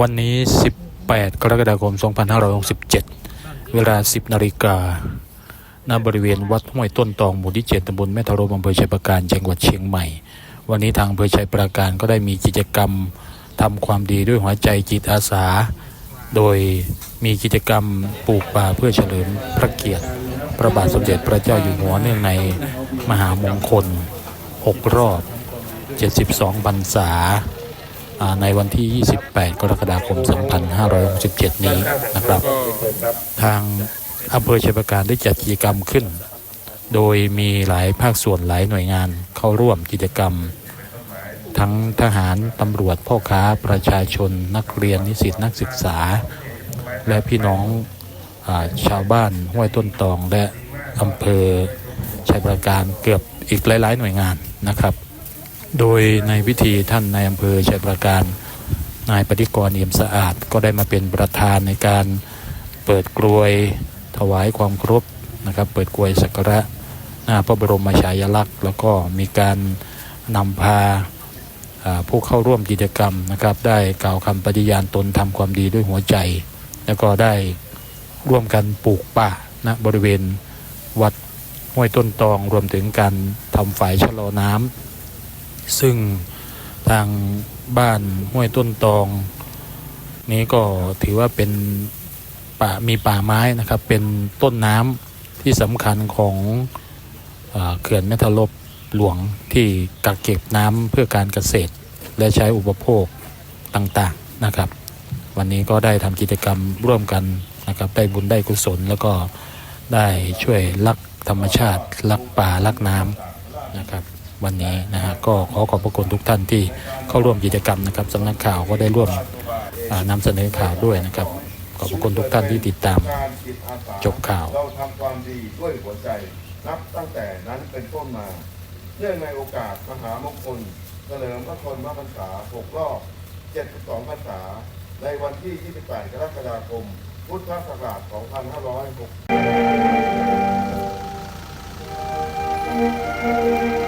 วันนี้ 18 กรกฎาคม 2567 เวลา 10 นาฬิกา ณ บริเวณวัดห้วยต้นตองหมู่ที่ 7ตำบลแม่ทะโรอำเภอชัยปราการ จังหวัดเชียงใหม่ วันนี้ทางอำเภอชัยปราการก็ได้มีกิจกรรมทำความดีด้วยหัวใจจิตอาสา โดยมีกิจกรรมปลูกป่าเพื่อเฉลิมพระเกียรติ พระบาทสมเด็จพระเจ้าอยู่หัวเนื่องในมหามงคล 6 รอบ 72พรรษา ในวันที่ 28 กรกฎาคม 2567 นี้นะครับ ทางอำเภอชัยประการได้จัดกิจกรรมขึ้น โดยมีหลายภาคส่วนหลายหน่วยงานเข้าร่วมกิจกรรม ทั้งทหาร ตำรวจ พ่อค้า ประชาชน นักเรียน นิสิต นักศึกษา และพี่น้องอชาวบ้านห้วยต้นตอง และอำเภอชัยประการเกือบอีกหลาย ๆ หน่วยงานนะครับ โดยในพิธีท่านในายอำเภอชัยประการ นายปฏิกรเอี่ยมสะอาดก็ได้มาเป็นประธานในการเปิดกลวยถวายความครพนะครับ เปิดกลวยสักการะหน้าพระบรมฉายาลักษณ์ แล้วก็มีการนำพาผู้เข้าร่วมกิจกรรมนะครับ ได้กล่าวคำปฏิญาณตนทำความดีด้วยหัวใจ แล้วก็ได้ร่วมกันปลูกป่าณบริเวณวัดห้วยต้นตองรวมถึงการทำฝายชะลอน้ำ ซึ่งทางบ้านห้วยต้นตอง นี้ก็ถือว่าเป็นป่ามีป่าไม้นะครับ เป็นต้นน้ำที่สำคัญของเขื่อนแม่ทะลบหลวงที่กักเก็บน้ำเพื่อการเกษตร และใช้อุปโภคต่างๆนะครับ วันนี้ก็ได้ทำกิจกรรมร่วมกันนะครับได้บุญได้กุศลแล้วก็ได้ช่วยรักธรรมชาติ รักป่ารักน้ำนะครับ วันนี้นะฮะก็ขอขอบพระคุณทุกท่านที่เข้าร่วมกิจกรรมนะครับสำนักข่าวก็ได้ร่วมอ่านำเสนอข่าวด้วยนะครับ ขอบพระคุณทุกท่านที่ติดตามการจิตอาสาจบข่าวเราทำความดีด้วยหัวใจนับตั้งแต่นั้นเป็นต้นมาเนื่องในโอกาสมหามงคลเฉลิมพระชนมพรรษา6รอบ 72 พรรษา ในวันที่ 28 กรกฎาคม พุทธศักราช 2506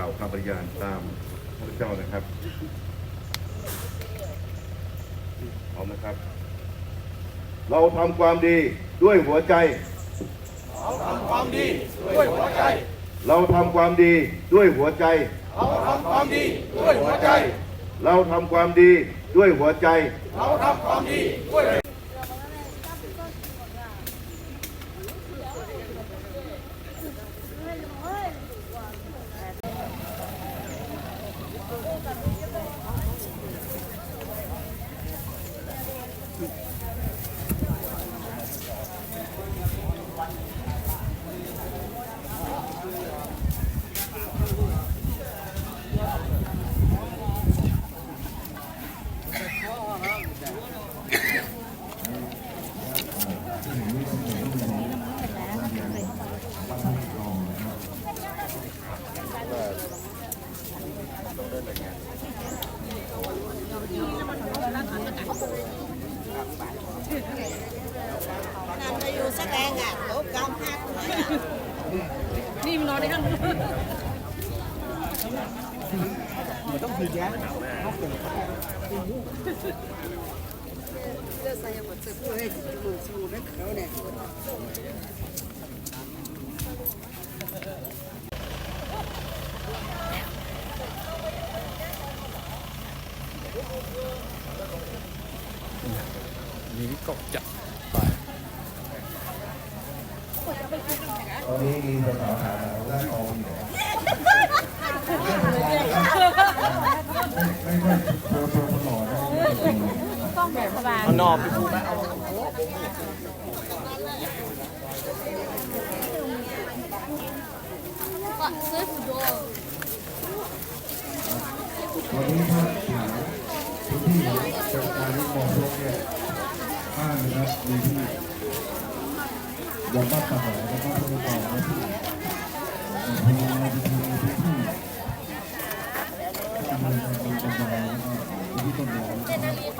ล่าวคำปฏิญาณตามพระเจ้านะครับพร้อมนะครับ เราทำความดีด้วยหัวใจ เราทำความดีด้วยหัวใจ เราทำความดีด้วยหัวใจ เราทำความดีด้วยหัวใจนำไปอยู่แสดงอะโต๊ะกำหักหน่อยอะ นี่มันนอนในห้อง เลือดใส่หมดสึกเลยหมุนสูนักเขาเนี่ย นี้ก็จะไป ตอนนี้มีสาวๆหาแรกออกอยู่ บาล เอานอบไปปลูกไหมเอา ก็ซื้อสุดโด วันนี้ถ้าถามพื้นที่จัดการที่เหมาะสมเนี่ยบ้านนะครับมีที่ยังบ้านป่าหอยแล้วก็ต้นต่อและที่พยายามจะทำในพื้นที่ทำในการเป็นกำไรแล้วก็พื้นที่ต้นไม้นะครับที่หนองแล้วก็กระจายน้ำสู่ชุมชนเลยครับเอาขนาดเลยขนาดน้ำมันถูกขังน้ำกองกองกองมันกองมันเอามาเข้ามาน้ำที่เกษตรนะครับแล้วก็มีน้ำที่น้นะครับเดี๋ยวเดี๋ยวม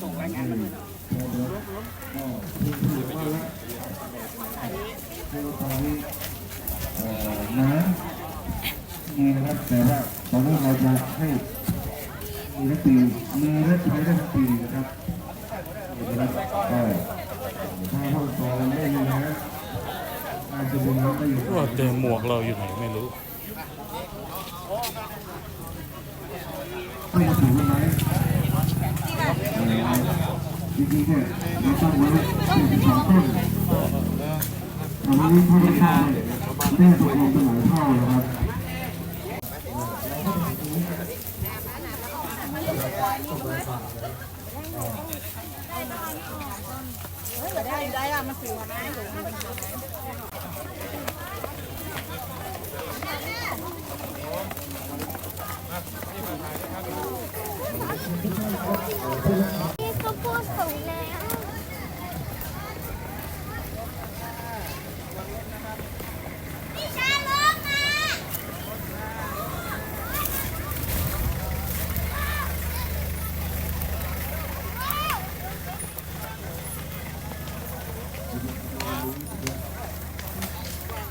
สอนจริงไม่ได้ทำก่อนนะครับก่อนทำงานนะครับผมก็ได้มีอาทิตย์นะครับดูสาระที่น้ำต้นน้ำนะครับให้พอแล้วก็พื้นที่บ้านะคือตอนนี้เอ่อน้ำมีนะครับแต่ว่าตอนนี้เราจะให้มีทั้งปีมีและใช้ได้ทั้งปีนะครับนะครับก็ถ้าห้องสอนไม่มีนะอาจจะเป็นน้ำไม่อยู่ว่าแต่หมวกเราอยู่ไหนไม่รู้ไม่ถึงไหม จริงๆเนี่ยเราตั้งไว้42ต้นแต่วันนี้พ่อได้ได้ตกลงกันหลายเท่านะครับ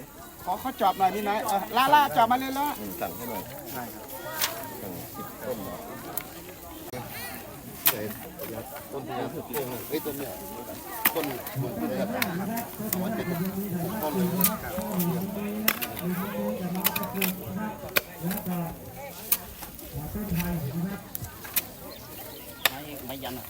ยขอเขาจอบหน่อยนี่น้ยล่าล่าจอบมาเลยล่าสั่งให้หน่อยได้ครับสั่งสิบต้นหนอยต้นยาสุดเรื่องเฮ้ยต้นเนี่ยต้นมื่นเป็นรับเอาไว้เป็นต้นเลยครับไม่ยันอะ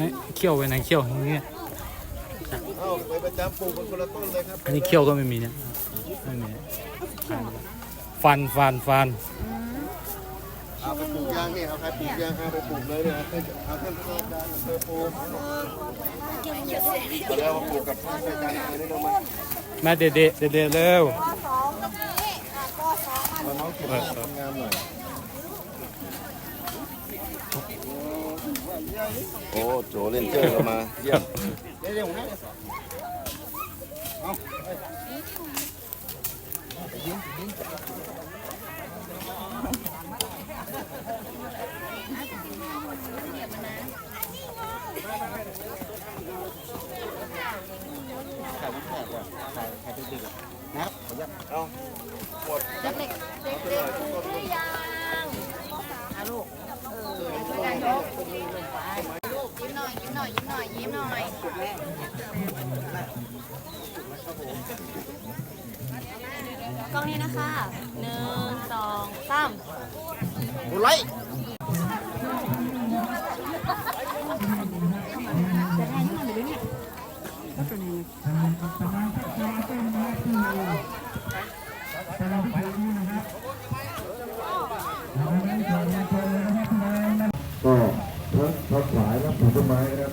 นี่เขี้ยวไปไหนเขี้ยวตรงนี้เอาไปประจำปลูกคนละต้นเลยครับอันนี้เขี้ยวก็ไม่มีเนี่ยไม่มีฟันฟันฟันเอาางนี่เอาใครปลูกยางเอาไปปลูกเลยเนี่ยเอาท่านผู้การอำเภอปลูกเอาแล้วมาปลูกกับท่านผู้การอำเอนี่เรามาแม่เด็ดเด็ดเด็ดเร็วมาน้องเก็บทำงานหน่อยโอ้โจเล่นเจอร์มาเยี่ยมเร็วๆนะเอาหม ดเด็กเด็กเด็กหรือยังยิ้มหน่อย ยิ้มหน่อย ยิ้มหน่อย ยิ้มหน่อยกล้องนี้นะคะหนึ่งสองสามบุไลก็ทั้งทั้งหลายและปลูกต้นไม้นะครับ